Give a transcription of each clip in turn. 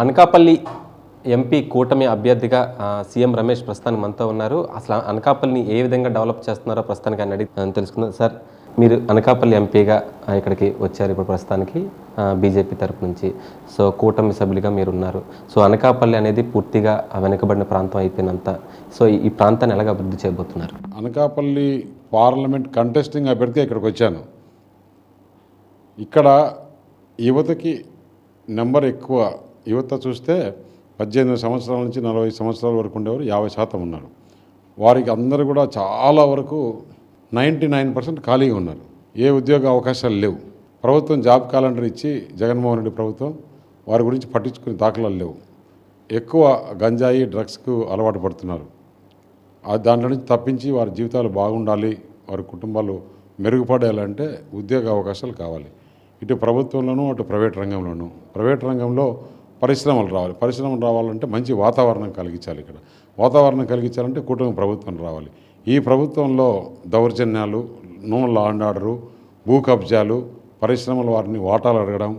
Anakapalli MP కూటమి అభ్యర్థిగా CM Ramesh ప్రస్తుతానికి మనతో ఉన్నారు. అసలు అనకాపల్లిని ఏ విధంగా డెవలప్ చేస్తున్నారో ప్రస్తుతానికి ఆయన అడిగి తెలుసుకుందాం. సార్ మీరు అనకాపల్లి ఎంపీగా ఇక్కడికి వచ్చారు ఇప్పుడు ప్రస్తుతానికి బీజేపీ తరపు నుంచి. సో కూటమి సభ్యులుగా మీరు ఉన్నారు. సో అనకాపల్లి అనేది పూర్తిగా వెనుకబడిన ప్రాంతం అయిపోయినంత సో ఈ- ఈ ప్రాంతాన్ని ఎలాగ అభివృద్ధి చేయబోతున్నారు? అనకాపల్లి పార్లమెంట్ కంటెస్టింగ్ అభ్యర్థిగా ఇక్కడికి వచ్చాను. ఇక్కడ యువతకి నెంబర్ ఎక్కువ యువత చూస్తే పద్దెనిమిది సంవత్సరాల నుంచి నలభై సంవత్సరాల వరకు ఉండేవారు యాభై శాతం ఉన్నారు. వారికి అందరూ కూడా చాలా వరకు నైంటీ నైన్ పర్సెంట్ ఖాళీగా ఉన్నారు. ఏ ఉద్యోగ అవకాశాలు లేవు. ప్రభుత్వం జాబ్ క్యాలెండర్ ఇచ్చి జగన్మోహన్ రెడ్డి ప్రభుత్వం వారి గురించి పట్టించుకునే దాఖలాలు లేవు. ఎక్కువ గంజాయి డ్రగ్స్కు అలవాటు పడుతున్నారు. దాంట్లో నుంచి తప్పించి వారి జీవితాలు బాగుండాలి వారి కుటుంబాలు మెరుగుపడాలంటే ఉద్యోగ అవకాశాలు కావాలి. ఇటు ప్రభుత్వంలోనూ అటు ప్రైవేట్ రంగంలోనూ. ప్రైవేట్ రంగంలో పరిశ్రమలు రావాలి. పరిశ్రమలు రావాలంటే మంచి వాతావరణం కలిగించాలి ఇక్కడ. వాతావరణం కలిగించాలంటే కూటమి ప్రభుత్వం రావాలి. ఈ ప్రభుత్వంలో దౌర్జన్యాలు నో లా అండ్ ఆర్డరు భూ కబ్జాలు పరిశ్రమల వారిని వాటాలు అడగడం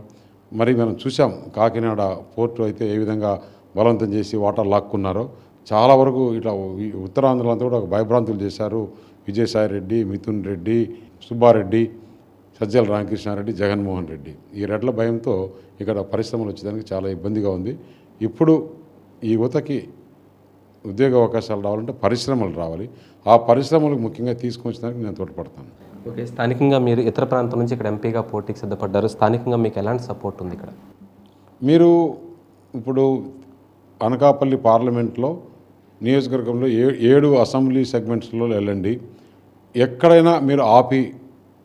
మరి మనం చూసాం కాకినాడ పోర్టు అయితే ఏ విధంగా బలవంతం చేసి వాటర్ లాక్కున్నారో. చాలా వరకు ఇట్లా ఈ ఉత్తరాంధ్రలో అంతా కూడా భయభ్రాంతులు చేశారు. విజయసాయి రెడ్డి మిథున్ రెడ్డి సుబ్బారెడ్డి సజ్జల రామకృష్ణారెడ్డి జగన్మోహన్ రెడ్డి. ఈ రెడ్ల భయంతో ఇక్కడ పరిశ్రమలు వచ్చేదానికి చాలా ఇబ్బందిగా ఉంది. ఇప్పుడు ఈ యువతకి ఉద్యోగ అవకాశాలు రావాలంటే పరిశ్రమలు రావాలి. ఆ పరిశ్రమలకు ముఖ్యంగా తీసుకొచ్చడానికి నేను తోడ్పడతాను. ఓకే స్థానికంగా మీరు ఇతర ప్రాంతం నుంచి ఇక్కడ ఎంపీగా పోటీకి సిద్ధపడ్డారు. స్థానికంగా మీకు ఎలాంటి సపోర్ట్ ఉంది ఇక్కడ? మీరు ఇప్పుడు అనకాపల్లి పార్లమెంట్లో నియోజకవర్గంలో ఏ ఏడు అసెంబ్లీ సెగ్మెంట్స్లో వెళ్ళండి. ఎక్కడైనా మీరు ఆపి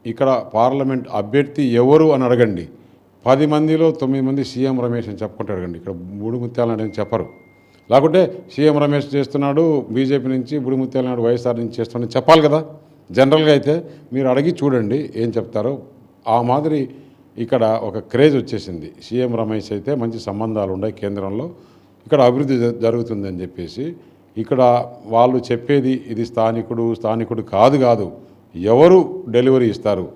ఇక్కడ పార్లమెంట్ అభ్యర్థి ఎవరు అని అడగండి. పది మందిలో తొమ్మిది మంది సీఎం రమేష్ అని చెప్పుకుంటే అడగండి. ఇక్కడ మూడు అని చెప్పరు. లేకుంటే సీఎం రమేష్ చేస్తున్నాడు బీజేపీ నుంచి బుడి ముత్యాల వైఎస్ఆర్ నుంచి చేస్తున్నాడు చెప్పాలి కదా. జనరల్గా అయితే మీరు అడిగి చూడండి ఏం చెప్తారో. ఆ మాదిరి ఇక్కడ ఒక క్రేజ్ వచ్చేసింది. సీఎం రమేష్ అయితే మంచి సంబంధాలు ఉన్నాయి కేంద్రంలో. ఇక్కడ అభివృద్ధి జ- జరుగుతుందని చెప్పేసి ఇక్కడ వాళ్ళు చెప్పేది ఇది స్థానికుడు స్థానికుడు కాదు కాదు. ఎవరు డెలివరీ ఇస్తారు?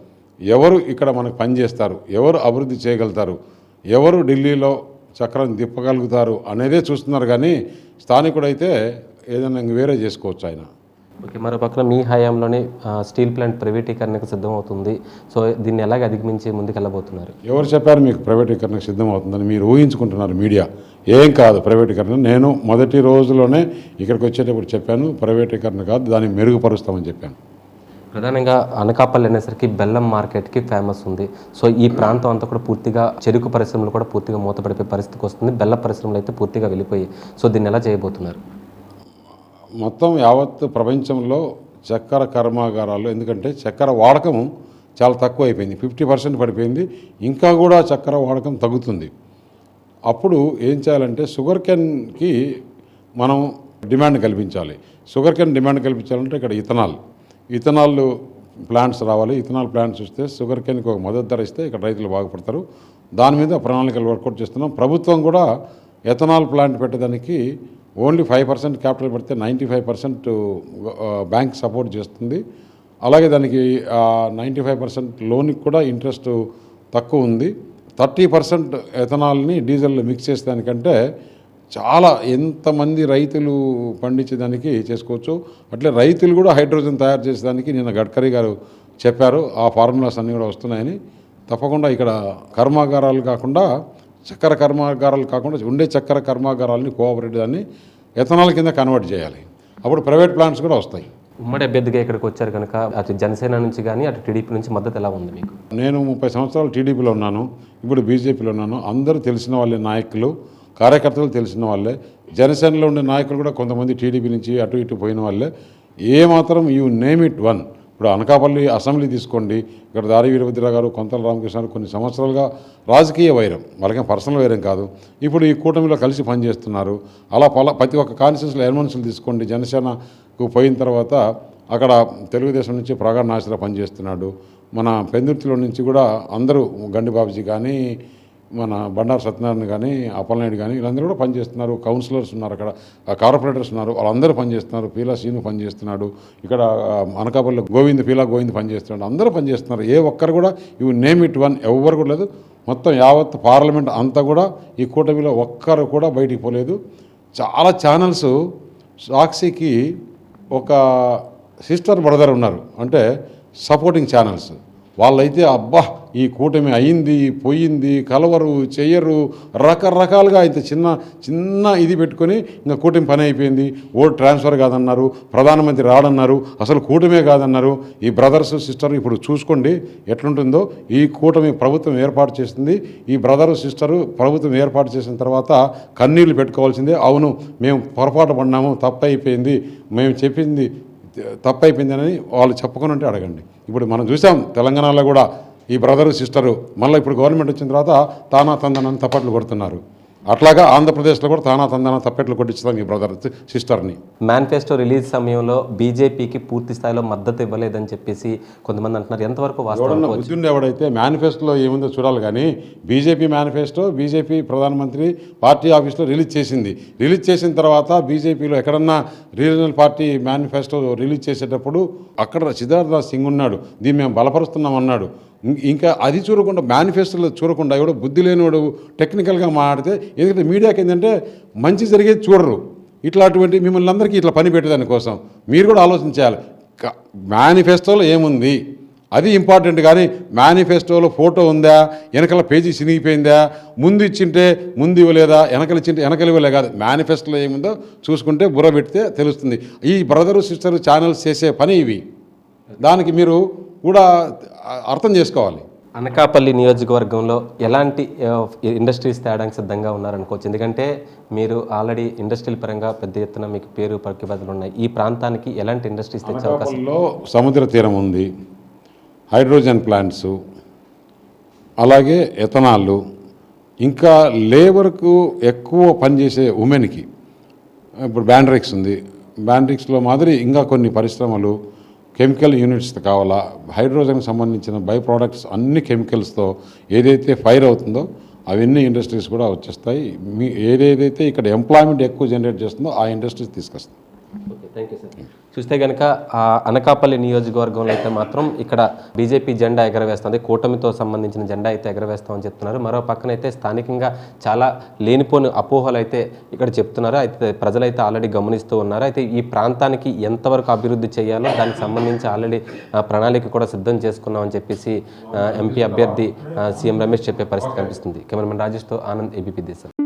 ఎవరు ఇక్కడ మనకు పనిచేస్తారు ఎవరు అభివృద్ధి చేయగలుగుతారు? ఎవరు ఢిల్లీలో చక్రం తిప్పగలుగుతారు అనేదే చూస్తున్నారు కానీ స్థానికుడైతే ఏదైనా ఇంక వేరే చేసుకోవచ్చు ఆయన. ఓకే మరో పక్కన మీ హయాంలోనే స్టీల్ ప్లాంట్ ప్రైవేటీకరణకు సిద్ధమవుతుంది. సో దీన్ని ఎలాగ అధిగమించి ముందుకెళ్ళబోతున్నారు? ఎవరు చెప్పారు మీకు ప్రైవేటీకరణకు సిద్ధమవుతుందని? మీరు ఊహించుకుంటున్నారు మీడియా. ఏం కాదు ప్రైవేటీకరణ. నేను మొదటి రోజులోనే ఇక్కడికి వచ్చేటప్పుడు చెప్పాను ప్రైవేటీకరణ కాదు దాన్ని మెరుగుపరుస్తామని చెప్పాను. ప్రధానంగా అనకాపల్లి అనేసరికి బెల్లం మార్కెట్కి ఫేమస్ ఉంది. సో ఈ ప్రాంతం అంతా కూడా పూర్తిగా చెరుకు పరిశ్రమలు కూడా పూర్తిగా మూతపడిపోయే పరిస్థితికి వస్తుంది. బెల్ల పరిశ్రమలు అయితే పూర్తిగా వెళ్ళిపోయి సో దీన్ని ఎలా చేయబోతున్నారు? మొత్తం యావత్ ప్రపంచంలో చక్కెర కర్మాగారాలు ఎందుకంటే చక్కెర వాడకం చాలా తక్కువ అయిపోయింది. ఫిఫ్టీ పర్సెంట్ పడిపోయింది. ఇంకా కూడా చక్కెర వాడకం తగ్గుతుంది. అప్పుడు ఏం చేయాలంటే షుగర్ కెన్కి మనం డిమాండ్ కల్పించాలి. షుగర్ కెన్ డిమాండ్ కల్పించాలంటే ఇక్కడ ఇథనాల్. ఇథనాల్ ప్లాంట్స్ రావాలి. ఇథనాల్ ప్లాంట్స్ వస్తే షుగర్ కేన్కి ఒక మద్దతు ధర ఇస్తే ఇక్కడ రైతులు బాగుపడతారు దాని మీద ప్రణాళికలు వర్కౌట్ చేస్తున్నాం. ప్రభుత్వం కూడా ఎథనాల్ ప్లాంట్ పెట్టడానికి ఓన్లీ ఫైవ్ పర్సెంట్ క్యాపిటల్ పెడితే ninety five percent bank support చేస్తుంది. అలాగే దానికి నైంటీ ఫైవ్ పర్సెంట్ లోన్కి కూడా ఇంట్రెస్ట్ తక్కువ ఉంది. థర్టీ పర్సెంట్ ఎథనాల్ని డీజిల్లో మిక్స్ చేసేదానికంటే చాలా ఎంతమంది రైతులు పండించేదానికి చేసుకోవచ్చు. అట్లే రైతులు కూడా హైడ్రోజన్ తయారు చేసేదానికి నిన్న గడ్కరీ గారు చెప్పారు. ఆ ఫార్ములాస్ అన్నీ కూడా వస్తున్నాయని. తప్పకుండా ఇక్కడ కర్మాగారాలు కాకుండా చక్కెర కర్మాగారాలు కాకుండా ఉండే చక్కెర కర్మాగారాలని కోఆపరేటివ్ దాన్ని ఎథనాల్ కింద కన్వర్ట్ చేయాలి. అప్పుడు ప్రైవేట్ ప్లాంట్స్ కూడా వస్తాయి. ఉమ్మడి అభ్యర్థిగా ఇక్కడికి వచ్చారు కనుక అటు జనసేన నుంచి కానీ అటు టీడీపీ నుంచి మద్దతు ఎలా ఉంది మీకు? నేను ముప్పై సంవత్సరాలు టీడీపీలో ఉన్నాను. ఇప్పుడు బీజేపీలో ఉన్నాను. అందరూ తెలిసిన వాళ్ళే నాయకులు. కార్యకర్తలు తెలిసిన వాళ్ళే. జనసేనలో ఉండే నాయకులు కూడా కొంతమంది టీడీపీ నుంచి అటు ఇటు పోయిన వాళ్ళే. ఏమాత్రం యూ నేమ్ ఇట్ వన్. ఇప్పుడు అనకాపల్లి అసెంబ్లీ తీసుకోండి. ఇక్కడ దారి వీరభద్ర గారు కొంతల రామకృష్ణ కొన్ని సంవత్సరాలుగా రాజకీయ వైరం. వాళ్ళకేం పర్సనల్ వైరం కాదు. ఇప్పుడు ఈ కూటమిలో కలిసి పనిచేస్తున్నారు. అలా పల ప్రతి ఒక్క కాన్స్టిట్యూన్స్లో ఎలమెన్స్లు తీసుకోండి. జనసేనకు పోయిన తర్వాత అక్కడ తెలుగుదేశం నుంచి ప్రగాఢ నాశరా పనిచేస్తున్నాడు. మన పెందుర్తిలో నుంచి కూడా అందరూ గండి బాబుజీ కానీ మన బండారు సత్యనారాయణ కానీ అప్పలనాయుడు కానీ వీళ్ళందరూ కూడా పనిచేస్తున్నారు కౌన్సిలర్స్ ఉన్నారు అక్కడ. కార్పొరేటర్స్ ఉన్నారు. వాళ్ళందరూ పనిచేస్తున్నారు పీలా సీను పనిచేస్తున్నాడు ఇక్కడ అనకాపల్లి గోవింద్ పీలా గోవింద్ పనిచేస్తున్నాడు అందరూ పనిచేస్తున్నారు ఏ ఒక్కరు కూడా ఇవి నేమ్ ఇట్ వన్ ఎవరు కూడా లేదు. మొత్తం యావత్ పార్లమెంట్ అంతా కూడా ఈ కూటమిలో ఒక్కరు కూడా బయటికి పోలేదు. చాలా ఛానల్స్ సాక్షికి ఒక సిస్టర్ బ్రదర్ ఉన్నారు. అంటే సపోర్టింగ్ ఛానల్స్. వాళ్ళైతే అబ్బా ఈ కూటమి అయింది పోయింది కలవరు చెయ్యరు రకరకాలుగా ఇంత చిన్న చిన్న ఇది పెట్టుకొని ఇంకా కూటమి పని అయిపోయింది. ఓట్ ట్రాన్స్ఫర్ కాదన్నారు ప్రధానమంత్రి రాడన్నారు అసలు కూటమే కాదన్నారు. ఈ బ్రదర్స్ సిస్టర్ ఇప్పుడు చూసుకోండి ఎట్లుంటుందో. ఈ కూటమి ప్రభుత్వం ఏర్పాటు చేస్తుంది ఈ బ్రదరు సిస్టరు ప్రభుత్వం ఏర్పాటు చేసిన తర్వాత కన్నీళ్ళు పెట్టుకోవాల్సిందే. అవును మేము పొరపాటు పడినాము తప్పు అయిపోయింది మేము చెప్పింది తప్పు వాళ్ళు చెప్పుకుని ఉంటే అడగండి. ఇప్పుడు మనం చూసాం తెలంగాణలో కూడా ఈ బ్రదరు సిస్టరు మళ్ళీ ఇప్పుడు గవర్నమెంట్ వచ్చిన తర్వాత తానా తందనని తప్పట్లు కొడుతున్నారు. అట్లాగా ఆంధ్రప్రదేశ్లో కూడా తానా తందన తప్పట్లు ఈ బ్రదర్ సిస్టర్ని మేనిఫెస్టో రిలీజ్ సమయంలో బీజేపీకి పూర్తి స్థాయిలో మద్దతు ఇవ్వలేదని చెప్పేసి కొంతమంది అంటున్నారు. ఎంతవరకు ఉండేవాడైతే మేనిఫెస్టోలో ఏముందో చూడాలి కానీ బీజేపీ మేనిఫెస్టో బీజేపీ ప్రధానమంత్రి పార్టీ ఆఫీస్లో రిలీజ్ చేసింది. రిలీజ్ చేసిన తర్వాత బీజేపీలో ఎక్కడన్నా రీజనల్ పార్టీ మేనిఫెస్టో రిలీజ్ చేసేటప్పుడు అక్కడ సిద్ధార్థ సింగ్ ఉన్నాడు. దీన్ని మేము బలపరుస్తున్నాం అన్నాడు. ఇంకా అది చూడకుండా మేనిఫెస్టోలో చూడకుండా ఎవడో బుద్ధి లేనివాడు టెక్నికల్గా మాట్లాడితే ఎందుకంటే మీడియాకి ఏంటంటే మంచి జరిగేది చూడరు. ఇట్లాంటివంటి మిమ్మల్ని అందరికీ ఇట్లా పని పెట్టేదాని కోసం మీరు కూడా ఆలోచించాలి మేనిఫెస్టోలో ఏముంది? అది ఇంపార్టెంట్ కానీ మేనిఫెస్టోలో ఫోటో ఉందా? వెనకల పేజీ చినిగిపోయిందా ముందు ఇచ్చింటే ముందు ఇవ్వలేదా? వెనకలు ఇచ్చింటే వెనకలు ఇవ్వలే కాదు మేనిఫెస్టోలో ఏముందో చూసుకుంటే బుర్ర పెడితే తెలుస్తుంది. ఈ బ్రదరు సిస్టర్ ఛానల్స్ చేసే పని ఇవి. దానికి మీరు కూడా అర్థం చేసుకోవాలి. అనకాపల్లి నియోజకవర్గంలో ఎలాంటి ఇండస్ట్రీస్ తేడానికి సిద్ధంగా ఉన్నారనుకోవచ్చు? ఎందుకంటే మీరు ఆల్రెడీ ఇండస్ట్రియల్ పరంగా పెద్ద ఎత్తున మీకు పేరు ప్రతిపాదనలు ఉన్నాయి. ఈ ప్రాంతానికి ఎలాంటి ఇండస్ట్రీస్ తెచ్చే అవకాశం అనకాపల్లిలో సముద్ర తీరం ఉంది. హైడ్రోజన్ ప్లాంట్స్ అలాగే ఎథనాళ్ళు ఇంకా లేబర్కు ఎక్కువ పనిచేసే ఉమెన్కి ఇప్పుడు బ్యాండ్రిక్స్ ఉంది. బ్యాండ్రిక్స్లో మాదిరి ఇంకా కొన్ని పరిశ్రమలు కెమికల్ యూనిట్స్ కావాలా? హైడ్రోజన్కి సంబంధించిన బై ప్రోడక్ట్స్ అన్ని కెమికల్స్తో ఏదైతే ఫైర్ అవుతుందో అవన్నీ ఇండస్ట్రీస్ కూడా వచ్చేస్తాయి. మీ ఏదేదైతే ఇక్కడ ఎంప్లాయ్మెంట్ ఎక్కువ జనరేట్ చేస్తుందో ఆ ఇండస్ట్రీస్ తీసుకొస్తాయి. థ్యాంక్ యూ సార్ చూస్తే కనుక అనకాపల్లి నియోజకవర్గంలో అయితే మాత్రం ఇక్కడ బీజేపీ జెండా ఎగరవేస్తుంది. కూటమితో సంబంధించిన జెండా అయితే ఎగరవేస్తామని చెప్తున్నారు. మరో పక్కన అయితే స్థానికంగా చాలా లేనిపోని అపోహలు అయితే ఇక్కడ చెప్తున్నారు. అయితే ప్రజలైతే ఆల్రెడీ గమనిస్తూ ఉన్నారు. అయితే ఈ ప్రాంతానికి ఎంతవరకు అభివృద్ధి చేయాలో దానికి సంబంధించి ఆల్రెడీ ప్రణాళిక కూడా సిద్ధం చేసుకున్నామని చెప్పేసి ఎంపీ అభ్యర్థి సీఎం రమేష్ చెప్పే పరిస్థితి కనిపిస్తుంది. కెమెరామెన్ రాజేష్తో ఆనంద్ ఏబీపీ దేశం.